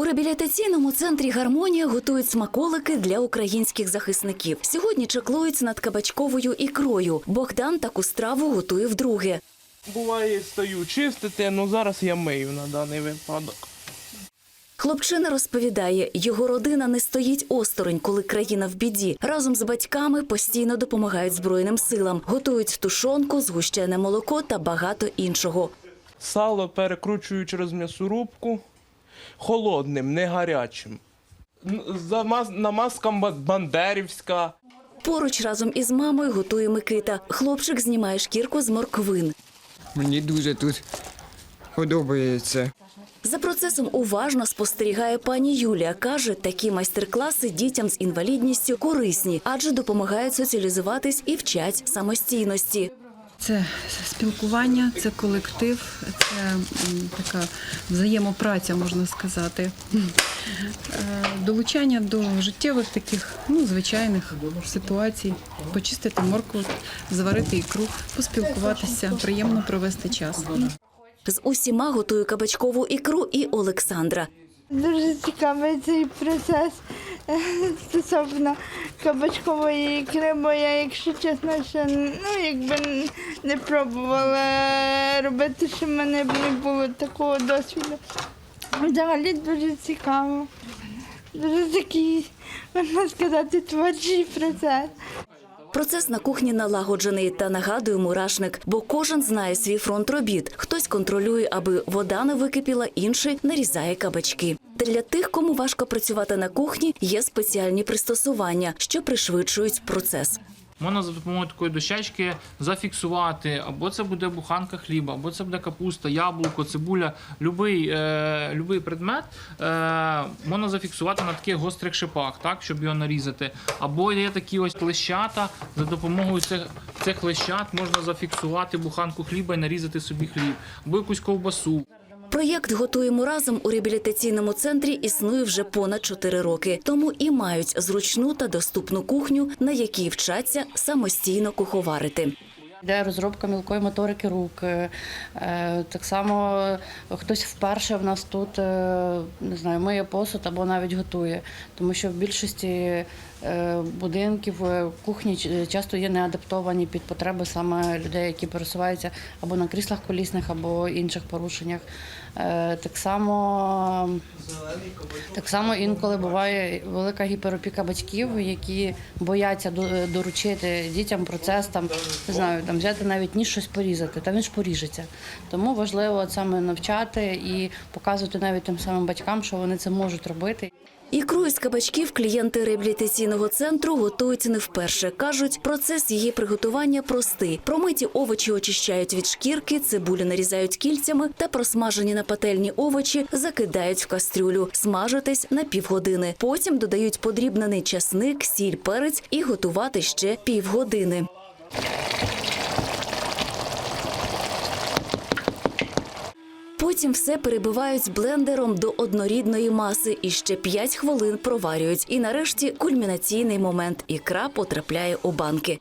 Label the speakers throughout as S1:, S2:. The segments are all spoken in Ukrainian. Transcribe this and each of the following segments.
S1: У реабілітаційному центрі Гармонія готують смаколики для українських захисників. Сьогодні чеклують над кабачковою ікрою. Богдан таку страву готує вдруге.
S2: Буває, стою чистити, але зараз я мию на даний випадок.
S1: Хлопчина розповідає, його родина не стоїть осторонь, коли країна в біді. Разом з батьками постійно допомагають збройним силам, готують тушонку, згущене молоко та багато іншого.
S2: Сало перекручую через м'ясорубку холодним, не гарячим. Намазка бандерівська.
S1: Поруч разом із мамою готує Микита. Хлопчик знімає шкірку з морквин.
S3: Мені дуже тут подобається.
S1: За процесом уважно спостерігає пані Юлія. Каже, такі майстер-класи дітям з інвалідністю корисні, адже допомагають соціалізуватись і вчать самостійності.
S4: Це спілкування, це колектив, це така взаємопраця, можна сказати. Е, Долучання до життєвих таких ну, звичайних ситуацій, почистити моркву, зварити ікру, поспілкуватися, приємно провести час.
S1: З усіма готує кабачкову ікру і Олександра.
S5: Дуже цікавий цей процес е, стосовно кабачкової ікри, бо я, якщо чесно, ще ну, якби не пробувала робити, що в мене не було такого досвіду. Взагалі дуже цікаво. Дуже такий, можна сказати, творчий процес.
S1: Процес на кухні налагоджений та нагадує мурашник, бо кожен знає свій фронт робіт. Хтось контролює, аби вода не википіла, інший нарізає кабачки. Для тих, кому важко працювати на кухні, є спеціальні пристосування, що пришвидшують процес.
S6: Можна за допомогою такої дощечки зафіксувати, або це буде буханка хліба, або це буде капуста, яблуко, цибуля, любий, е, любий предмет е, можна зафіксувати на таких гострих шипах, так, щоб його нарізати. Або є такі ось клещата. За допомогою цих, цих клещат можна зафіксувати буханку хліба і нарізати собі хліб, або якусь ковбасу.
S1: Проєкт готуємо разом у реабілітаційному центрі існує вже понад 4 роки. Тому і мають зручну та доступну кухню, на якій вчаться самостійно куховарити.
S7: Йде розробка мілкої моторики рук. Е, Так само хтось вперше в нас тут е, не знаю, миє посуд або навіть готує, тому що в більшості е, будинків кухні часто є не адаптовані під потреби саме людей, які пересуваються або на кріслах колісних, або інших порушеннях. Так само так само інколи буває велика гіперопіка батьків, які бояться до- доручити дітям процес там, не знаю, там взяти навіть ніж щось порізати, та він ж поріжеться. Тому важливо саме навчати і показувати навіть тим самим батькам, що вони це можуть робити.
S1: Ікру із кабачків клієнти реабілітаційного центру готують не вперше. Кажуть, процес її приготування простий. Промиті овочі очищають від шкірки, цибулю нарізають кільцями та просмажені на пательні овочі закидають в кастрюлю, смажитись на півгодини. Потім додають подрібнений часник, сіль, перець і готувати ще півгодини. Потім все перебивають блендером до однорідної маси і ще 5 хвилин проварюють. І нарешті кульмінаційний момент. Ікра потрапляє у банки.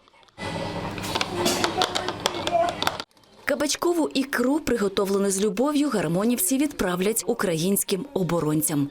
S1: Кабачкову ікру, приготовлену з любов'ю, гармонівці відправлять українським оборонцям.